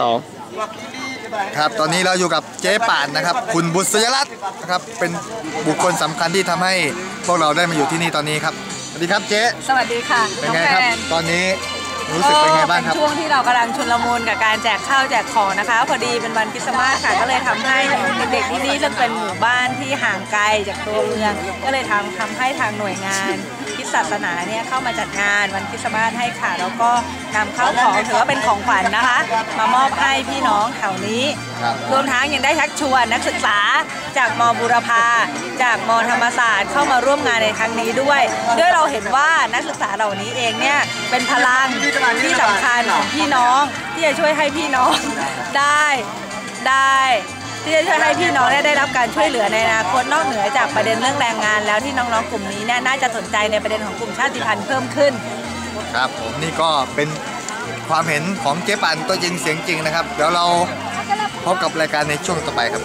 สองครับตอนนี้เราอยู่กับเจ๊ป่านนะครับ คุณบุษยรัตน์นะครับเป็นบุคคลสำคัญที่ทำให้พวกเราได้มาอยู่ที่นี่ตอนนี้ครับสวัสดีครับเจ๊สวัสดีค่ะเป็นน้องไงแฟครับนตอนนี้รู้สึกเป็นไงบ้างครับเป็นช่วงที่เรากำลังชุนลมุนกับการแจกข้าวแจกของนะคะ พอดีเป็นวันคริสต์มาสค่ะก็เลยทำให้เด็กๆที่นี่ซึ่งเป็นหมู่บ้านที่ห่างไกลจากตัวเมือง ก็เลยทำทำให้ทางหน่วยงาน คริดศาสนาเนี่ยเข้ามาจัดงานวันคริสต์มาสให้ค่ะ แล้วก็นำข้าวของถือว่าเป็นของขวัญนะคะ มามอบให้พี่น้องแถวนี้ครับรวมทั้งยังได้ชักชวนนักศึกษาจากมบุรพาจากมธรรมศาสตร์เข้ามาร่วมงานในครั้งนี้ด้วย ด้วยเราเห็นว่านักศึกษาเหล่านี้เองเนี่ยเป็นพลังที่สำคัญของพี่น้องที่จะช่วยให้พี่น้องได้ได้ ที่จะช่วยให้พี่น้องได้ได้รับการช่วยเหลือในอนาคตนอกเหนือจากประเด็นเรื่องแรงงาน แล้วที่น้องๆกลุ่มนี้เนี่ยน่าจะสนใจในประเด็นของกลุ่มชาติพันธุ์เพิ่มขึ้น ครับผมนี่ก็เป็นความเห็นของเจ๊ป่านตัวจริงเสียงจริงนะครับ เดี๋ยวเราพบกับรายการในช่วงต่อไปครับ